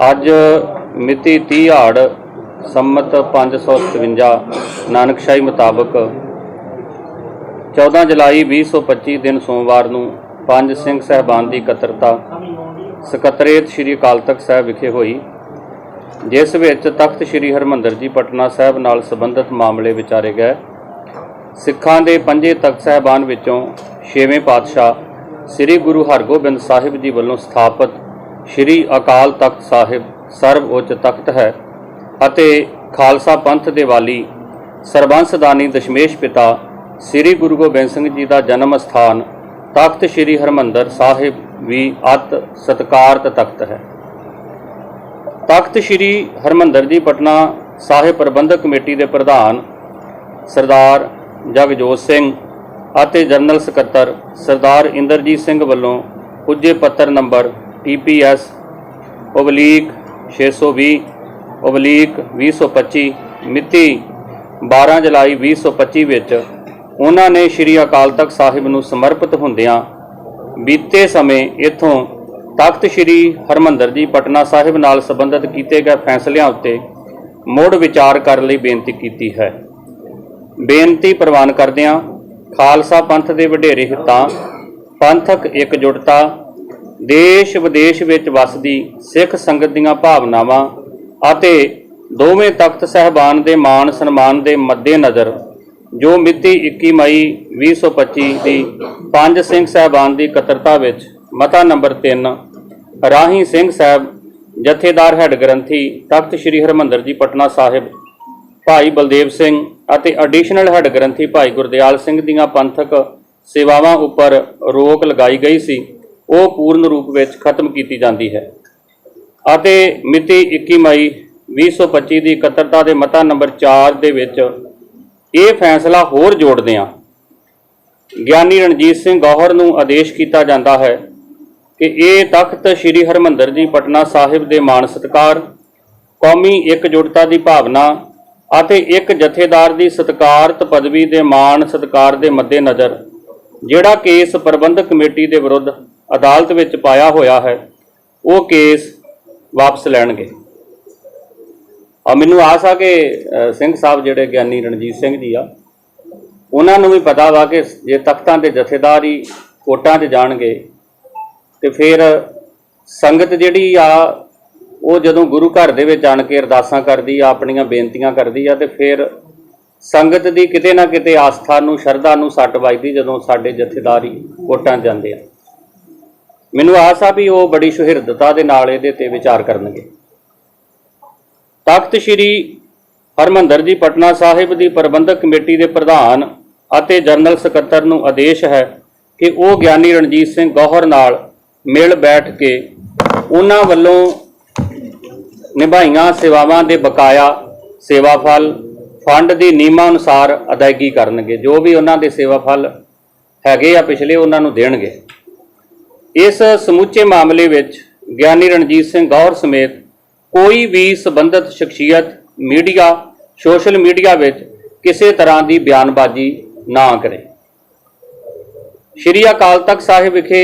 ਅੱਜ ਮਿਤੀ 30 ਹਾੜ ਸੰਮਤ 557 ਨਾਨਕਸ਼ਾਹੀ ਮੁਤਾਬਕ 14 ਜੁਲਾਈ 2025 ਦਿਨ ਸੋਮਵਾਰ ਨੂੰ ਪੰਜ ਸਿੰਘ ਸਹਿਬਾਨ ਦੀ ਇਕੱਤਰਤਾ ਸਕੱਤਰੇਤ ਸ੍ਰੀ ਅਕਾਲ ਤਖਤ ਸਾਹਿਬ ਵਿਖੇ ਹੋਈ, ਜਿਸ ਵਿੱਚ ਤਖਤ ਸ੍ਰੀ ਹਰਮੰਦਰ ਜੀ ਪਟਨਾ ਸਾਹਿਬ ਨਾਲ ਸੰਬੰਧਿਤ ਮਾਮਲੇ ਵਿਚਾਰੇ ਗਏ। ਸਿੱਖਾਂ ਦੇ ਪੰਜੇ ਤਖਤ ਸਾਹਿਬਾਨ ਵਿੱਚੋਂ ਛੇਵੇਂ ਪਾਤਸ਼ਾਹ ਸ੍ਰੀ ਗੁਰੂ ਹਰਗੋਬਿੰਦ ਸਾਹਿਬ ਜੀ ਵੱਲੋਂ ਸਥਾਪਿਤ ਸ੍ਰੀ ਅਕਾਲ ਤਖਤ ਸਾਹਿਬ ਸਰਵ ਉੱਚ ਤਖਤ ਹੈ ਅਤੇ ਖਾਲਸਾ ਪੰਥ ਦੇ ਵਾਲੀ ਸਰਬੰਸਦਾਨੀ ਦਸ਼ਮੇਸ਼ ਪਿਤਾ ਸ੍ਰੀ ਗੁਰੂ ਗੋਬਿੰਦ ਸਿੰਘ ਜੀ ਦਾ ਜਨਮ ਸਥਾਨ ਤਖਤ ਸ੍ਰੀ ਹਰਮੰਦਰ ਸਾਹਿਬ ਵੀ ਅਤ ਸਤਕਾਰਤ ਤਖਤ ਹੈ। ਤਖਤ ਸ੍ਰੀ ਹਰਮੰਦਰ ਜੀ ਪਟਨਾ ਸਾਹਿਬ ਪ੍ਰਬੰਧਕ ਕਮੇਟੀ ਦੇ ਪ੍ਰਧਾਨ ਸਰਦਾਰ ਜਗਜੋਤ ਸਿੰਘ ਅਤੇ ਜਨਰਲ ਸਕੱਤਰ ਸਰਦਾਰ ਇੰਦਰਜੀਤ ਸਿੰਘ ਵੱਲੋਂ ਪੁੱਜੇ ਪੱਤਰ ਨੰਬਰ TPS ਓਬਲੀਕ 620 ਓਬਲੀਕ 2025 ਮਿਤੀ 12 ਜੁਲਾਈ 2025 ਵਿੱਚ ਉਹਨਾਂ ਨੇ ਸ੍ਰੀ ਅਕਾਲ ਤਖਤ ਸਾਹਿਬ ਨੂੰ ਸਮਰਪਿਤ ਹੁੰਦਿਆਂ ਬੀਤੇ ਸਮੇਂ ਇਥੋਂ ਤਖਤ ਸ੍ਰੀ ਹਰਮੰਦਰ ਜੀ ਪਟਨਾ ਸਾਹਿਬ ਨਾਲ ਸੰਬੰਧਿਤ ਕੀਤੇ ਗਏ ਫੈਸਲਿਆਂ ਉੱਤੇ ਮੁੜ ਵਿਚਾਰ ਕਰਨ ਲਈ ਬੇਨਤੀ ਕੀਤੀ ਹੈ। ਬੇਨਤੀ ਪ੍ਰਵਾਨ ਕਰਦਿਆਂ ਖਾਲਸਾ ਪੰਥ ਦੇ ਵਡੇਰੇ ਹਿੱਤਾਂ, ਪੰਥਕ ਇਕਜੁੱਟਤਾ ਦੇਸ਼ ਵਿਦੇਸ਼ ਵਿੱਚ ਵੱਸਦੀ ਸਿੱਖ ਸੰਗਤ ਦੀਆਂ ਭਾਵਨਾਵਾਂ ਅਤੇ ਦੋਵੇਂ ਤਖਤ ਸਹਿਬਾਨ ਦੇ ਮਾਣ ਸਨਮਾਨ ਦੇ ਮੱਦੇਨਜ਼ਰ ਜੋ ਮਿਤੀ 21 ਮਈ 2025 ਦੀ ਪੰਜ ਸਿੰਘ ਸਹਿਬਾਨ ਦੀ ਇਕੱਤਰਤਾ ਵਿੱਚ ਮਤਾ ਨੰਬਰ 3 ਰਾਹੀ ਸਿੰਘ ਸਾਹਿਬ ਜਥੇਦਾਰ ਹੈੱਡ ਗ੍ਰੰਥੀ ਤਖਤ ਸ੍ਰੀ ਹਰਮੰਦਰ ਜੀ ਪਟਨਾ ਸਾਹਿਬ, ਭਾਈ ਬਲਦੇਵ ਸਿੰਘ ਅਤੇ ਐਡੀਸ਼ਨਲ ਹੈੱਡ ਗ੍ਰੰਥੀ ਭਾਈ ਗੁਰਦਿਆਲ ਸਿੰਘ ਦੀਆਂ ਪੰਥਕ ਸੇਵਾਵਾਂ ਉੱਪਰ ਰੋਕ ਲਗਾਈ ਗਈ ਸੀ। ਉਹ ਪੂਰਨ ਰੂਪ ਵਿੱਚ ਖਤਮ ਕੀਤੀ ਜਾਂਦੀ ਹੈ। ਅਤੇ ਮਿਤੀ 21 ਮਈ 2025 ਦੀ ਇਕੱਤਰਤਾ ਦੇ ਮਤਾ ਨੰਬਰ 4 ਦੇ ਵਿੱਚ ਇਹ ਫੈਸਲਾ ਹੋਰ ਜੋੜਦੇ ਹਾਂ। ਗਿਆਨੀ ਰਣਜੀਤ ਸਿੰਘ ਗੌਹਰ ਨੂੰ ਆਦੇਸ਼ ਕੀਤਾ ਜਾਂਦਾ ਹੈ ਕਿ ਇਹ ਤਖਤ ਸ੍ਰੀ ਹਰਮੰਦਰ ਜੀ ਪਟਨਾ ਸਾਹਿਬ ਦੇ ਮਾਣ ਸਤਕਾਰ, ਕੌਮੀ ਇਕਜੁੱਟਤਾ ਦੀ ਭਾਵਨਾ ਅਤੇ ਇੱਕ ਜਥੇਦਾਰ ਦੀ ਸਤਕਾਰਤ ਪਦਵੀ ਦੇ ਮਾਣ ਸਤਕਾਰ ਦੇ ਮੱਦੇਨਜ਼ਰ, ਜਿਹੜਾ ਕੇਸ ਪ੍ਰਬੰਧਕ ਕਮੇਟੀ ਦੇ ਵਿਰੁੱਧ ਅਦਾਲਤ ਵਿੱਚ ਪਾਇਆ ਹੋਇਆ ਹੈ, ਉਹ ਕੇਸ ਵਾਪਸ ਲੈਣਗੇ। ਆ ਮੈਨੂੰ ਆਸ ਆ ਕਿ ਸਿੰਘ ਸਾਹਿਬ ਜਿਹੜੇ ਗਿਆਨੀ ਰਣਜੀਤ ਸਿੰਘ ਜੀ ਆ, ਉਹਨਾਂ ਨੂੰ ਵੀ ਪਤਾ ਵਾ ਕਿ ਜੇ ਤਖਤਾਂ ਦੇ ਜਥੇਦਾਰ ਹੀ ਕੋਟਾਂ 'ਚ ਜਾਣਗੇ, ਤੇ ਫਿਰ ਸੰਗਤ ਜਿਹੜੀ ਆ, ਉਹ ਜਦੋਂ ਗੁਰੂ ਘਰ ਦੇ ਵਿੱਚ ਆਣ ਕੇ ਅਰਦਾਸਾਂ ਕਰਦੀ ਆ, ਆਪਣੀਆਂ ਬੇਨਤੀਆਂ ਕਰਦੀ ਆ, ਤੇ ਫਿਰ ਸੰਗਤ ਦੀ ਕਿਤੇ ਨਾ ਕਿਤੇ ਆਸਥਾ ਨੂੰ, ਸ਼ਰਧਾ ਨੂੰ ਸੱਟ ਵੱਜਦੀ ਜਦੋਂ ਸਾਡੇ ਜਥੇਦਾਰ ਹੀ ਕੋਟਾਂ 'ਚ ਜਾਂਦੇ ਆ। ਮੈਨੂੰ ਆਸ ਆ ਵੀ ਉਹ ਬੜੀ ਸੁਹਿਰਦਤਾ ਦੇ ਨਾਲ ਇਹਦੇ ਤੇ ਵਿਚਾਰ ਕਰਨਗੇ। ਤਖਤ ਸ੍ਰੀ ਹਰਮੰਦਰ ਜੀ ਪਟਨਾ ਸਾਹਿਬ ਦੀ ਪ੍ਰਬੰਧਕ ਕਮੇਟੀ ਦੇ ਪ੍ਰਧਾਨ ਅਤੇ ਜਨਰਲ ਸਕੱਤਰ ਨੂੰ ਆਦੇਸ਼ ਹੈ ਕਿ ਉਹ ਗਿਆਨੀ ਰਣਜੀਤ ਸਿੰਘ ਗੌਹਰ ਨਾਲ ਮਿਲ ਬੈਠ ਕੇ ਉਹਨਾਂ ਵੱਲੋਂ ਨਿਭਾਈਆਂ ਸੇਵਾਵਾਂ ਦੇ ਬਕਾਇਆ ਸੇਵਾ ਫਲ, ਫੰਡ ਦੀ ਨਿਯਮਾਂ ਅਨੁਸਾਰ ਅਦਾਇਗੀ ਕਰਨਗੇ। ਜੋ ਵੀ ਉਹਨਾਂ ਦੇ ਸੇਵਾ ਫਲ ਹੈਗੇ ਆ, ਪਿਛਲੇ ਉਹਨਾਂ ਨੂੰ ਦੇਣਗੇ। ਇਸ ਸਮੁੱਚੇ ਮਾਮਲੇ ਵਿੱਚ ਗਿਆਨੀ ਰਣਜੀਤ ਸਿੰਘ ਗੌਰ ਸਮੇਤ ਕੋਈ ਵੀ ਸਬੰਧਤ ਸ਼ਖਸੀਅਤ ਮੀਡੀਆ, ਸੋਸ਼ਲ ਮੀਡੀਆ ਵਿੱਚ ਕਿਸੇ ਤਰ੍ਹਾਂ ਦੀ ਬਿਆਨਬਾਜ਼ੀ ਨਾ ਕਰੇ। ਸ਼੍ਰੀ ਅਕਾਲ ਤਖਤ ਸਾਹਿਬ ਵਿਖੇ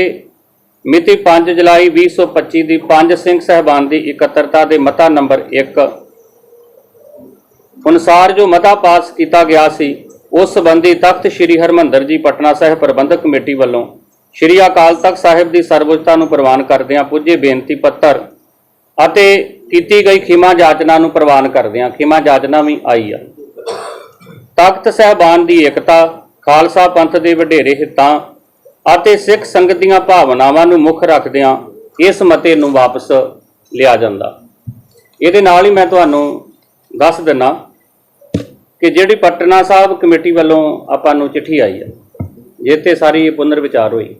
ਮਿਤੀ 5 ਜੁਲਾਈ 2025 ਦੀ ਪੰਜ ਸਿੰਘ ਸਹਿਬਾਨ ਦੀ ਇਕੱਤਰਤਾ ਦੇ ਮਤਾ ਨੰਬਰ 1 ਅਨੁਸਾਰ ਜੋ ਮਤਾ ਪਾਸ ਕੀਤਾ ਗਿਆ ਸੀ, ਉਸ ਸੰਬੰਧੀ ਤਖਤ ਸ੍ਰੀ ਹਰਮੰਦਰ ਜੀ ਪਟਨਾ ਸਾਹਿਬ ਪ੍ਰਬੰਧਕ ਕਮੇਟੀ ਵੱਲੋਂ ਸ੍ਰੀ ਅਕਾਲ ਤਖਤ ਸਾਹਿਬ ਦੀ ਸਰਵਉੱਚਤਾ ਨੂੰ ਪ੍ਰਵਾਨ ਕਰਦਿਆਂ ਪੁੱਜੇ ਬੇਨਤੀ ਪੱਤਰ ਅਤੇ ਕੀਤੀ ਗਈ ਖਿਮਾ ਜਾਚਨਾ ਨੂੰ ਪ੍ਰਵਾਨ ਕਰਦਿਆਂ ਖਿਮਾ ਜਾਚਨਾ ਵੀ ਆਈ ਆ। ਤਖਤ ਸਹਿਬਾਨ ਦੀ ਏਕਤਾ, ਖਾਲਸਾ ਪੰਥ ਦੇ ਵਡੇਰੇ ਹਿੱਤਾਂ ਅਤੇ ਸਿੱਖ ਸੰਗਤ ਦੀਆਂ ਭਾਵਨਾਵਾਂ ਨੂੰ ਮੁੱਖ ਰੱਖਦਿਆਂ ਇਸ ਮਤੇ ਨੂੰ ਵਾਪਸ ਲਿਆ ਜਾਂਦਾ। ਇਹਦੇ ਨਾਲ ਹੀ ਮੈਂ ਤੁਹਾਨੂੰ ਦੱਸ ਦਿੰਨਾ ਕਿ ਜਿਹੜੀ ਪਟਨਾ ਸਾਹਿਬ ਕਮੇਟੀ ਵੱਲੋਂ ਆਪਾਂ ਨੂੰ ਚਿੱਠੀ ਆਈ ਹੈ ਜਿੱਥੇ ਸਾਰੀ ਪੁਨਰ ਵਿਚਾਰ ਹੋਈ।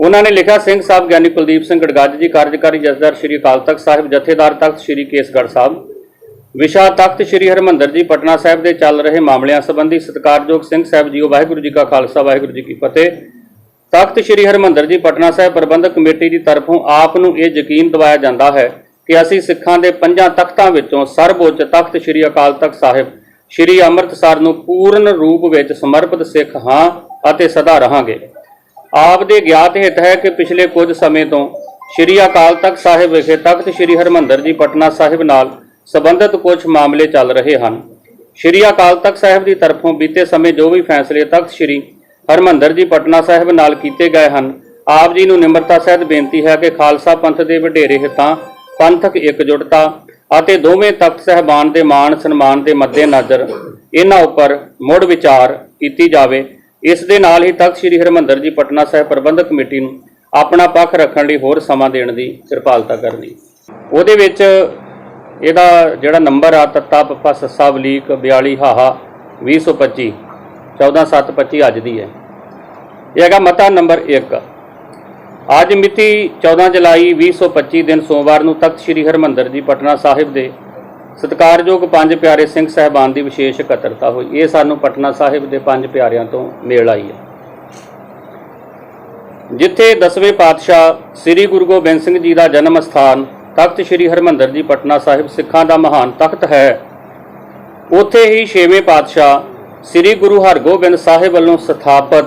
ਉਹਨਾਂ ਨੇ ਲਿਖਿਆ, ਸਿੰਘ ਸਾਹਿਬ, ਗਿਆਨੀ ਕੁਲਦੀਪ ਸਿੰਘ ਗੜਗੱਜ ਜੀ, ਕਾਰਜਕਾਰੀ ਜਥੇਦਾਰ ਸ਼੍ਰੀ ਅਕਾਲ ਤਖਤ ਸਾਹਿਬ, ਜਥੇਦਾਰ ਤਖਤ ਸ਼੍ਰੀ ਕੇਸਗੜ੍ਹ ਸਾਹਿਬ, ਵਿਸ਼ਾ ਤਖਤ ਸ਼੍ਰੀ ਹਰਮੰਦਰ ਜੀ, ਪਟਨਾ ਸਾਹਿਬ ਦੇ ਚੱਲ ਰਹੇ ਮਾਮਲਿਆਂ ਸੰਬੰਧੀ ਸਤਿਕਾਰਯੋਗ ਸਿੰਘ ਸਾਹਿਬ ਜੀਓ ਵਾਹਿਗੁਰੂ ਜੀ ਕਾ ਖਾਲਸਾ, ਵਾਹਿਗੁਰੂ ਜੀ ਕੀ ਫਤਿਹ। ਤਖਤ ਸ਼੍ਰੀ ਹਰਮੰਦਰ ਜੀ, ਪਟਨਾ ਸਾਹਿਬ ਪ੍ਰਬੰਧਕ ਕਮੇਟੀ ਦੀ ਤਰਫੋਂ ਆਪ ਨੂੰ ਇਹ ਯਕੀਨ ਦਿਵਾਇਆ ਜਾਂਦਾ ਹੈ ਕਿ ਅਸੀਂ ਸਿੱਖਾਂ ਦੇ ਪੰਜਾਂ ਤਖਤਾਂ ਵਿੱਚੋਂ ਸਰਵਉੱਚ ਤਖਤ ਸ਼੍ਰੀ ਅਕਾਲ ਤਖਤ ਸਾਹਿਬ, ਸ਼੍ਰੀ ਅੰਮ੍ਰਿਤਸਰ ਨੂੰ ਪੂਰਨ ਰੂਪ ਵਿੱਚ ਸਮਰਪਿਤ ਸਿੱਖ ਹਾਂ ਅਤੇ ਸਦਾ ਰਹਾਂਗੇ। ਆਪ ਦੇ ਗਿਆਤ ਹਿੱਤ ਹੈ ਕਿ ਪਿਛਲੇ ਕੁਝ ਸਮੇਂ ਤੋਂ ਸ਼੍ਰੀ ਅਕਾਲ ਤਖਤ ਸਾਹਿਬ ਵਿਖੇ ਤਖਤ ਸ਼੍ਰੀ ਹਰਮੰਦਰ ਜੀ ਪਟਨਾ ਸਾਹਿਬ ਨਾਲ ਸੰਬੰਧਿਤ ਕੁਝ ਮਾਮਲੇ ਚੱਲ ਰਹੇ ਹਨ। ਸ਼੍ਰੀ ਅਕਾਲ ਤਖਤ ਸਾਹਿਬ ਦੀ ਤਰਫੋਂ ਬੀਤੇ ਸਮੇਂ ਜੋ ਵੀ ਫੈਸਲੇ ਤਖਤ ਸ਼੍ਰੀ ਹਰਮੰਦਰ ਜੀ ਪਟਨਾ ਸਾਹਿਬ ਨਾਲ ਕੀਤੇ ਗਏ ਹਨ, ਆਪ ਜੀ ਨੂੰ ਨਿਮਰਤਾ ਸਹਿਤ ਬੇਨਤੀ ਹੈ ਕਿ ਖਾਲਸਾ ਪੰਥ ਦੇ ਵਡੇਰੇ ਹਿੱਤਾਂ, ਪੰਥਕ ਇਕਜੁੱਟਤਾ ਅਤੇ ਦੋਵੇਂ ਤਖਤ ਸਹਿਬਾਨ ਦੇ ਮਾਣ ਸਨਮਾਨ ਦੇ ਮੱਦੇਨਜ਼ਰ ਇਹਨਾਂ ਉੱਪਰ ਮੁੜ ਵਿਚਾਰ ਕੀਤੀ ਜਾਵੇ। ਇਸ ਦੇ ਨਾਲ ਹੀ ਤਖਤ ਸ੍ਰੀ ਹਰਿਮੰਦਰ ਜੀ ਪਟਨਾ ਸਾਹਿਬ ਪ੍ਰਬੰਧਕ ਕਮੇਟੀ ਨੂੰ ਆਪਣਾ ਪੱਖ ਰੱਖਣ ਲਈ ਹੋਰ ਸਮਾਂ ਦੇਣ ਦੀ ਕਿਰਪਾਲਤਾ ਕਰਨੀ। ਉਹਦੇ ਵਿੱਚ ਇਹਦਾ ਜਿਹੜਾ ਨੰਬਰ ਆ ਤੱਤਾ ਪੱਪਾ ਸੱਸਾ ਬਲੀਕ 42 ਹਾਹਾ 2025 14725 ਅੱਜ ਦੀ ਹੈ। ਇਹ ਹੈਗਾ ਮਤਾ ਨੰਬਰ 1 ਅੱਜ ਮਿਤੀ 14 ਜੁਲਾਈ 2025 ਦਿਨ ਸੋਮਵਾਰ ਨੂੰ ਤਖਤ ਸ੍ਰੀ ਹਰਮੰਦਰ ਜੀ ਪਟਨਾ ਸਾਹਿਬ ਦੇ ਸਤਿਕਾਰਯੋਗ ਪੰਜ ਪਿਆਰੇ ਸਿੰਘ ਸਹਿਬਾਨ ਦੀ ਵਿਸ਼ੇਸ਼ ਇਕੱਤਰਤਾ ਹੋਈ। ਇਹ ਸਾਨੂੰ ਪਟਨਾ ਸਾਹਿਬ ਦੇ ਪੰਜ ਪਿਆਰਿਆਂ ਤੋਂ ਮੇਲ ਆਈ ਹੈ। ਜਿੱਥੇ ਦਸਵੇਂ ਪਾਤਸ਼ਾਹ ਸ੍ਰੀ ਗੁਰੂ ਗੋਬਿੰਦ ਸਿੰਘ ਜੀ ਦਾ ਜਨਮ ਸਥਾਨ ਤਖਤ ਸ੍ਰੀ ਹਰਮੰਦਰ ਜੀ ਪਟਨਾ ਸਾਹਿਬ ਸਿੱਖਾਂ ਦਾ ਮਹਾਨ ਤਖਤ ਹੈ, ਉੱਥੇ ਹੀ ਛੇਵੇਂ ਪਾਤਸ਼ਾਹ ਸ੍ਰੀ ਗੁਰੂ ਹਰਗੋਬਿੰਦ ਸਾਹਿਬ ਵੱਲੋਂ ਸਥਾਪਿਤ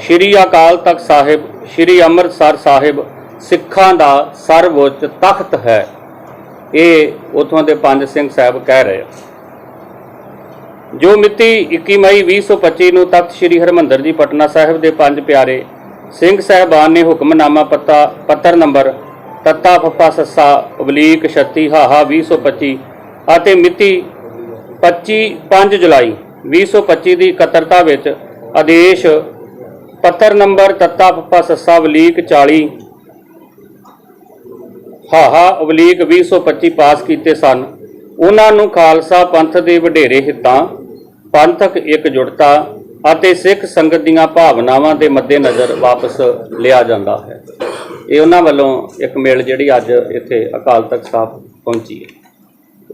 ਸ੍ਰੀ ਅਕਾਲ ਤਖਤ ਸਾਹਿਬ, ਸ੍ਰੀ ਅੰਮ੍ਰਿਤਸਰ ਸਾਹਿਬ ਸਿੱਖਾਂ ਦਾ ਸਰਵਉੱਚ ਤਖਤ ਹੈ। ਇਹ ਉਥੋਂ ਦੇ ਪੰਜ ਸਿੰਘ ਸਾਹਿਬ ਕਹਿ ਰਹੇ ਜੋ ਮਿਤੀ 21 ਮਈ 2025 ਨੂੰ ਤਖਤ ਸ੍ਰੀ ਹਰਮੰਦਰ ਜੀ ਪਟਨਾ ਸਾਹਿਬ ਦੇ ਪੰਜ ਪਿਆਰੇ ਸਿੰਘ ਸਾਹਿਬਾਨ ਨੇ ਹੁਕਮਨਾਮਾ ਪੱਤਾ, ਪੱਤਰ ਨੰਬਰ ਤੱਤਾ ਫੱਪਾ ਸੱਸਾ ਅਬਲੀਕ 36 ਹਾਹਾ 2025 ਅਤੇ ਮਿਤੀ 25 5 ਜੁਲਾਈ 2025 ਦੀ ਇਕੱਤਰਤਾ ਵਿੱਚ ਆਦੇਸ਼ ਪੱਤਰ ਨੰਬਰ ਤੱਤਾ ਫੱਪਾ ਸੱਸਾ ਅਬਲੀਕ 40 ਹਾਹਾ ਅਬਲੀਕ 2025 ਪਾਸ ਕੀਤੇ ਸਨ। ਉਹਨਾਂ ਨੂੰ ਖਾਲਸਾ ਪੰਥ ਦੇ ਵਡੇਰੇ ਹਿੱਤਾਂ ਪੰਥਕ ਇਕਜੁੱਟਤਾ ਅਤੇ ਸਿੱਖ ਸੰਗਤ ਦੀਆਂ ਭਾਵਨਾਵਾਂ ਦੇ ਮੱਦੇਨਜ਼ਰ ਵਾਪਸ ਲਿਆ ਜਾਂਦਾ ਹੈ। ਇਹ ਉਹਨਾਂ ਵੱਲੋਂ ਇੱਕ ਮੇਲ ਜਿਹੜੀ ਅੱਜ ਇੱਥੇ ਅਕਾਲ ਤਖਤ ਸਾਹਿਬ ਪਹੁੰਚੀ ਹੈ।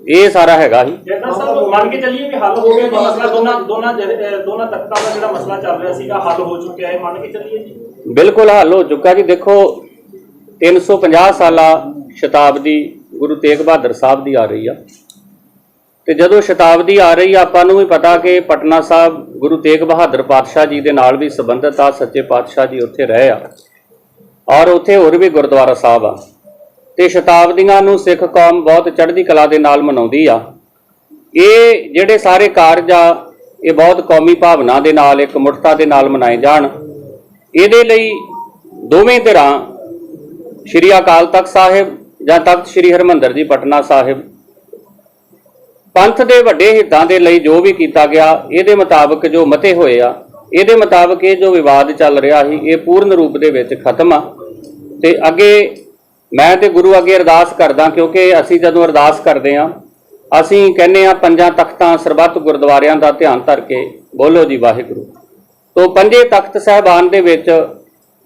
ਇਹ ਸਾਰਾ ਹੈਗਾ ਹੀ। ਜੈਸਾ ਸਾਹਿਬ ਮੰਨ ਕੇ ਚੱਲੀਏ ਵੀ ਹੱਲ ਹੋ ਗਿਆ ਜੀ। ਮਸਲਾ ਦੋਨਾਂ ਦੋਨਾਂ ਜਿਹੜੇ- ਅਹ ਦੋਨਾਂ ਤਖਤਾਂ ਦਾ ਜਿਹੜਾ ਮਸਲਾ ਚੱਲ ਰਿਹਾ ਸੀਗਾ ਹੱਲ ਹੋ ਚੁੱਕਿਆ ਹੈ। ਮੰਨ ਕੇ ਚੱਲੀਏ ਜੀ। ਬਿਲਕੁਲ ਹੱਲ ਹੋ ਚੁੱਕਾ ਜੀ। ਦੇਖੋ 350 ਸਾਲਾ ਸ਼ਤਾਬਦੀ ਗੁਰੂ ਤੇਗ ਬਹਾਦਰ ਸਾਹਿਬ ਦੀ ਆ ਰਹੀ ਆ। ਤੇ ਜਦੋਂ ਸ਼ਤਾਬਦੀ ਆ ਰਹੀ ਆ, ਆਪਾਂ ਨੂੰ ਵੀ ਪਤਾ ਕਿ ਪਟਨਾ ਸਾਹਿਬ ਗੁਰੂ ਤੇਗ ਬਹਾਦਰ ਪਾਤਸ਼ਾਹ ਜੀ ਦੇ ਨਾਲ ਵੀ ਸੰਬੰਧਿਤ ਆ, ਸੱਚੇ ਪਾਤਸ਼ਾਹ ਜੀ ਉੱਥੇ ਰਹੇ ਆ। ਔਰ ਉੱਥੇ ਹੋਰ ਵੀ ਗੁਰਦੁਆਰਾ ਸਾਹਿਬ ਆ। ਤੇ ਸ਼ਤਾਬਦੀਆਂ ਨੂੰ ਸਿੱਖ ਕੌਮ ਬਹੁਤ ਚੜ੍ਹਦੀ ਕਲਾ ਦੇ ਨਾਲ ਮਨਾਉਂਦੀ ਆ। ਇਹ ਜਿਹੜੇ ਸਾਰੇ ਕਾਰਜ ਆ, ਇਹ ਬਹੁਤ ਕੌਮੀ ਭਾਵਨਾ ਦੇ ਨਾਲ, ਇੱਕ ਮੁਠਤਾ ਦੇ ਨਾਲ ਮਨਾਏ ਜਾਣ। ਇਹਦੇ ਲਈ ਦੋਵੇਂ ਧਿਰਾਂ ਸ਼੍ਰੀ ਅਕਾਲ ਤਖਤ ਸਾਹਿਬ ਜਾਂ ਤਖਤ ਸ਼੍ਰੀ ਹਰਮੰਦਰ ਜੀ, ਪਟਨਾ ਸਾਹਿਬ। ਪੰਥ ਦੇ ਵੱਡੇ ਹਿੱਤਾਂ ਦੇ ਲਈ ਜੋ ਵੀ ਕੀਤਾ ਗਿਆ, ਇਹਦੇ ਮੁਤਾਬਕ ਜੋ ਮਤੇ ਹੋਏ ਆ, ਇਹਦੇ ਮੁਤਾਬਕ ਇਹ ਜੋ ਵਿਵਾਦ ਚੱਲ ਰਿਹਾ ਸੀ, ਇਹ ਪੂਰਨ ਰੂਪ ਦੇ ਵਿੱਚ ਖਤਮ ਆ। ਤੇ ਅੱਗੇ ਮੈਂ ਤੇ ਗੁਰੂ ਅੱਗੇ ਅਰਦਾਸ ਕਰਦਾ, ਕਿਉਂਕਿ ਅਸੀਂ ਜਦੋਂ ਅਰਦਾਸ ਕਰਦੇ ਆ, ਅਸੀਂ ਕਹਿੰਦੇ ਆ ਪੰਜਾਂ ਤਖਤਾਂ ਸਰਬੱਤ ਗੁਰਦੁਆਰਿਆਂ ਦਾ ਧਿਆਨ ਧਰ ਕੇ ਬੋਲੋ ਜੀ ਵਾਹਿਗੁਰੂ। ਤੋਂ ਪੰਜੇ ਤਖਤ ਸਹਿਬਾਨ ਦੇ ਵਿੱਚ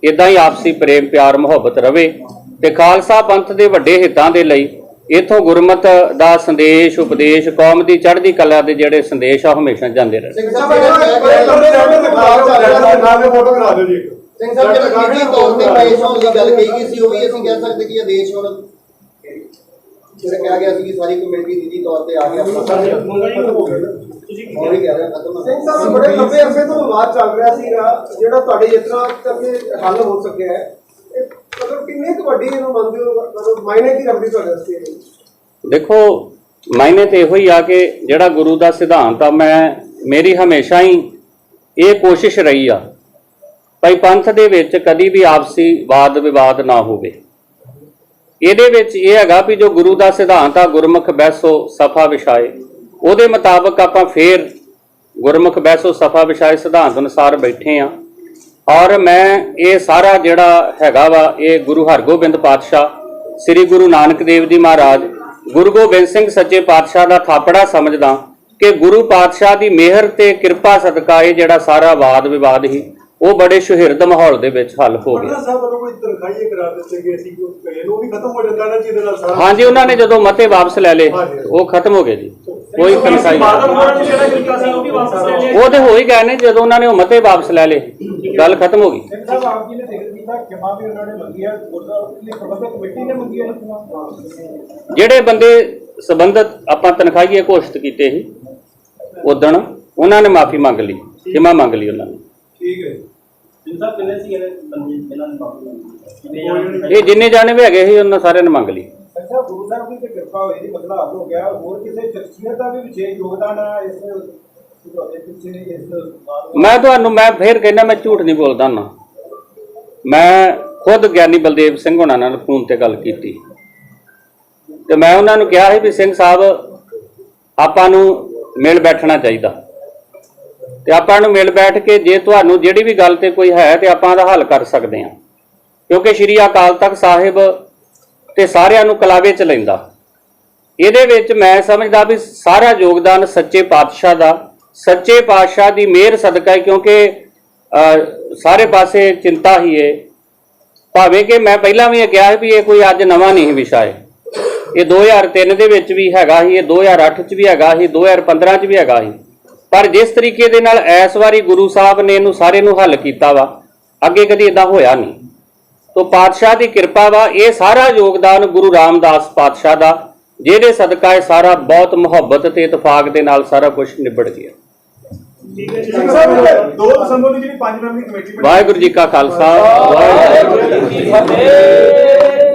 ਇਦਾਂ ਹੀ ਆਪਸੀ ਪ੍ਰੇਮ, ਪਿਆਰ, ਮੁਹੱਬਤ ਰਵੇ। ਤੇ ਖਾਲਸਾ ਪੰਥ ਦੇ ਵੱਡੇ ਹਿੱਤਾਂ ਦੇ ਲਈ ਇਥੋਂ ਗੁਰਮਤ ਦਾ ਸੰਦੇਸ਼ ਉਪਦੇਸ਼ ਕੌਮ ਦੀ ਚੜ੍ਹਦੀ ਕਲਾ ਦੇ ਜਿਹੜੇ ਸੰਦੇਸ਼ ਆ ਹਮੇਸ਼ਾ ਜਾਂਦੇ ਰਹੇ। ਸਿੰਘ ਸਾਹਿਬ ਜਿਹੜਾ ਫੋਟੋ ਕਰਾ ਦਿਓ ਜੀ ਇੱਕ। ਸਿੰਘ ਸਾਹਿਬ ਜਿਹੜਾ ਨਿੱਜੀ ਤੌਰ ਤੇ ਪੇਸ਼ ਹੋਣ ਦੀ ਗੱਲ ਕਹੀ ਗਈ ਸੀ ਉਹ ਵੀ ਅਸੀਂ ਕਹਿ ਸਕਦੇ ਕਿ ਆਦੇਸ਼ ਹੁਣ ਜਿਹੜਾ ਕਿਹਾ ਗਿਆ ਸੀ ਕਿ ਸਾਰੀ ਕਮੇਟੀ ਨਿੱਜੀ ਤੌਰ ਤੇ ਆ ਕੇ ਆਪਣਾ ਤੁਸੀਂ ਹੀ ਕਹਿ ਰਿਹਾ ਖਤਮ ਸਿੰਘ ਸਾਹਿਬ ਬੜੇ ਲੰਬੇ ਅਰਸੇ ਤੋਂ ਵਿਵਾਦ ਚੱਲ ਰਿਹਾ ਸੀਗਾ ਜਿਹੜਾ ਤੁਹਾਡੇ ਯਤਨਾਂ ਕਰਕੇ ਹੱਲ ਹੋ ਸਕਿਆ ਹੈ ਮਤਲਬ ਕਿੰਨੇ ਕੁ ਵੱਡੀ ਇਹਨੂੰ ਮੰਨਦੇ ਹੋ? ਮਤਲਬ ਮਾਇਨੇ ਕੀ ਰੱਖਦੀ ਤੁਹਾਡੇ ਵਾਸਤੇ ਦੇਖੋ, ਮਾਇਨੇ ਤੇ ਇਹੋ ਹੀ ਆ ਕਿ ਜਿਹੜਾ ਗੁਰੂ ਦਾ ਸਿਧਾਂਤ ਆ, ਮੈਂ, ਮੇਰੀ ਹਮੇਸ਼ਾ ਹੀ ਇਹ ਕੋਸ਼ਿਸ਼ ਰਹੀ ਆ ਭਾਈ ਪੰਥ ਦੇ ਵਿੱਚ ਕਦੀ ਵੀ ਆਪਸੀ ਵਾਦ ਵਿਵਾਦ ਨਾ ਹੋਵੇ। ਇਹਦੇ ਵਿੱਚ ਇਹ ਹੈਗਾ ਵੀ ਜੋ ਗੁਰੂ ਦਾ ਸਿਧਾਂਤ ਆ, ਗੁਰਮੁਖ ਬੈਸੋ ਸਫਾ ਵਿਛਾਏ। ਉਹਦੇ ਮੁਤਾਬਕ ਆਪਾਂ ਫੇਰ ਗੁਰਮੁਖ ਬੈਸੋ ਸਫਾ ਵਿਛਾਏ ਸਿਧਾਂਤ ਅਨੁਸਾਰ ਬੈਠੇ ਆ। ਔਰ ਮੈਂ ਇਹ ਸਾਰਾ ਜਿਹੜਾ ਹੈਗਾ ਵਾ ਇਹ ਗੁਰੂ ਹਰਗੋਬਿੰਦ ਪਾਤਸ਼ਾਹ ਸ੍ਰੀ ਗੁਰੂ ਨਾਨਕ ਦੇਵ ਜੀ ਮਹਾਰਾਜ ਗੁਰੂ ਗੋਬਿੰਦ ਸਿੰਘ ਸੱਚੇ ਪਾਤਸ਼ਾਹ ਦਾ ਥਾਪੜਾ ਸਮਝਦਾ ਕਿ ਗੁਰੂ ਪਾਤਸ਼ਾਹ ਦੀ ਮਿਹਰ ਤੇ ਕਿਰਪਾ ਸਦਕਾ ਇਹ ਜਿਹੜਾ ਸਾਰਾ ਵਾਦ ਵਿਵਾਦ ਸੀ ਉਹ ਬੜੇ ਸੁਹਿਰਦ ਮਾਹੌਲ ਦੇ ਵਿੱਚ ਹੱਲ ਹੋ ਗਿਆ। ਪਟਨਾ ਸਾਹਿਬ ਵੱਲੋਂ ਕੋਈ ਤਨਖਾਹੀਏ ਕਰਾ ਦਿੱਤੇ ਗਏ ਸੀ ਕੋਈ ਕਹੇ ਉਹ ਵੀ ਖਤਮ ਹੋ ਜਾਂਦਾ ਨਾ ਜਿਹਦੇ ਨਾਲ ਸਾਰਾ ਹਾਂਜੀ ਉਹਨਾਂ ਨੇ ਜਦੋਂ ਮਤੇ ਵਾਪਸ ਲੈ ਲਏ ਉਹ ਖਤਮ ਹੋ ਗਏ ਜੀ। ਕੋਈ ਤਨਖਾਹੀ ਬਾਦਲ ਨਹੀਂ ਹੋਰਾਂ ਨੇ ਜਿਹੜਾ ਕੀਤਾ ਸੀ ਉਹ ਵੀ ਵਾਪਸ ਲੈ ਲਿਆ ਉਹ ਤੇ ਹੋ ਹੀ ਗਏ ਨੇ ਜਦੋਂ ਉਹਨਾਂ ਨੇ ਉਹ ਮਤੇ ਵਾਪਸ ਲੈ ਲਏ। ਗੱਲ ਖਤਮ ਹੋ ਗਈ। ਸਿੰਘ ਸਾਹਿਬ ਆਪ ਜੀ ਨੇ ਜ਼ਿਕਰ ਕੀਤਾ ਜਮਾ ਵੀ ਉਹਨਾਂ ਨੇ ਮੰਗੀ ਹੈ ਗੁਰਦੁਆਰਾ ਪ੍ਰਬੰਧਕ ਕਮੇਟੀ ਨੇ ਮੰਗੀ ਹੈ ਜਿਹੜੇ ਬੰਦੇ ਸੰਬੰਧਤ ਆਪਾਂ ਤਨਖਾਹੀਏ ਘੋਸ਼ਿਤ ਕੀਤੇ ਸੀ ਉਦਣ ਉਹਨਾਂ ਨੇ ਮਾਫੀ ਮੰਗ ਲਈ ਖਿਮਾ ਮੰਗ ਲਈ ਉਹਨਾਂ ਨੇ। ਠੀਕ ਹੈ ਜਿੰਦਾ ਕਿੰਨੇ ਸੀ ਇਹਨੇ ਬੰਦੇ ਇਹਨਾਂ ਨੇ ਮਾਫੀ ਇਹ ਜਿੰਨੇ ਜਾਣੇ ਵੀ ਹੈਗੇ ਸੀ ਉਹਨਾਂ ਸਾਰਿਆਂ ਨੇ ਮੰਗ ਲਈ। ਅੱਛਾ ਗੁਰੂ ਸਾਹਿਬ ਦੀ ਤੇ ਕਿਰਪਾ ਹੋਈ ਜੀ ਹੱਲ ਹੋ ਗਿਆ ਹੋਰ ਕਿਸੇ ਸ਼ਖਸੀਅਤ ਦਾ ਵੀ ਵਿਸ਼ੇਸ਼ ਯੋਗਦਾਨ ਹੈ ਇਸ ਮੈਂ ਤੁਹਾਨੂੰ, ਮੈਂ ਫੇਰ ਕਹਿੰਦਾ ਮੈਂ ਝੂਠ ਨਹੀਂ ਬੋਲਦਾ ਨਾ। ਮੈਂ ਖੁਦ ਗਿਆਨੀ ਬਲਦੇਵ ਸਿੰਘ ਹੋਣਾ ਨਾਲ ਫੋਨ ਤੇ ਗੱਲ ਕੀਤੀ। ਤੇ ਮੈਂ ਉਹਨਾਂ ਨੂੰ ਕਿਹਾ ਸੀ ਵੀ ਸਿੰਘ ਸਾਹਿਬ, ਆਪਾਂ ਨੂੰ ਮਿਲ ਬੈਠਣਾ ਚਾਹੀਦਾ। ਤੇ ਆਪਾਂ ਨੂੰ ਮਿਲ ਬੈਠ ਕੇ ਜੇ ਤੁਹਾਨੂੰ ਜਿਹੜੀ ਵੀ ਗੱਲ ਤੇ ਕੋਈ ਹੈ ਤੇ ਆਪਾਂ ਦਾ ਹੱਲ ਕਰ ਸਕਦੇ ਹਾਂ। ਕਿਉਂਕਿ ਸ਼੍ਰੀ ਅਕਾਲ ਤਖਤ ਸਾਹਿਬ ਤੇ ਸਾਰਿਆਂ ਨੂੰ ਕਲਾਵੇ ਚ ਲੈਂਦਾ। ਇਹਦੇ ਵਿੱਚ ਮੈਂ ਸਮਝਦਾ ਵੀ ਸਾਰਾ ਯੋਗਦਾਨ ਸੱਚੇ ਪਾਤਸ਼ਾਹ ਦਾ ਸੱਚੇ ਪਾਤਸ਼ਾਹ ਦੀ ਮਿਹਰ ਸਦਕਾ ਹੈ, ਕਿਉਂਕਿ ਸਾਰੇ ਪਾਸੇ ਚਿੰਤਾ ਹੀ ਏ। ਭਾਵੇਂ ਕਿ ਮੈਂ ਪਹਿਲਾਂ ਵੀ ਇਹ ਕਿਹਾ ਵੀ ਇਹ ਕੋਈ ਅੱਜ ਨਵਾਂ ਨਹੀਂ ਵਿਸ਼ਾ ਹੈ। ਇਹ 2003 ਦੇ ਵਿੱਚ ਵੀ ਹੈਗਾ ਸੀ, ਇਹ 2008 ਚ ਵੀ ਹੈਗਾ ਸੀ 2015 ਚ ਵੀ ਹੈਗਾ ਸੀ। ਪਰ ਜਿਸ ਤਰੀਕੇ ਦੇ ਨਾਲ ਇਸ ਵਾਰੀ ਗੁਰੂ ਸਾਹਿਬ ਨੇ ਇਹਨੂੰ ਸਾਰੇ ਨੂੰ ਹੱਲ ਕੀਤਾ ਵਾ, ਅੱਗੇ ਕਦੀ ਇਦਾਂ ਹੋਇਆ ਨਹੀਂ। ਤੋ ਪਾਤਸ਼ਾਹ ਦੀ ਕਿਰਪਾ ਵਾ, ਇਹ ਸਾਰਾ ਯੋਗਦਾਨ ਗੁਰੂ ਰਾਮਦਾਸ ਪਾਤਸ਼ਾਹ ਦਾ ਜਿਹਦੇ ਸਦਕਾ ਇਹ ਸਾਰਾ ਬਹੁਤ ਮੁਹੱਬਤ ਤੇ ਇਤਫਾਕ ਦੇ ਨਾਲ ਸਾਰਾ ਕੁਝ ਨਿਬੜ ਗਿਆ। ਠੀਕ ਹੈ ਜੀ। ਸਿੰਘ ਸਾਹਿਬ 2 ਦਸੰਬਰ ਨੂੰ ਜਿਹੜੀ ਪੰਜ ਮੈਂਬਰੀ ਕਮੇਟੀ ਬਣੀ। ਵਾਹਿਗੁਰੂ ਜੀ ਕਾ ਖਾਲਸਾ ਵਾਹਿਗੁਰੂ ਜੀ ਕੀ ਫਤਿਹ।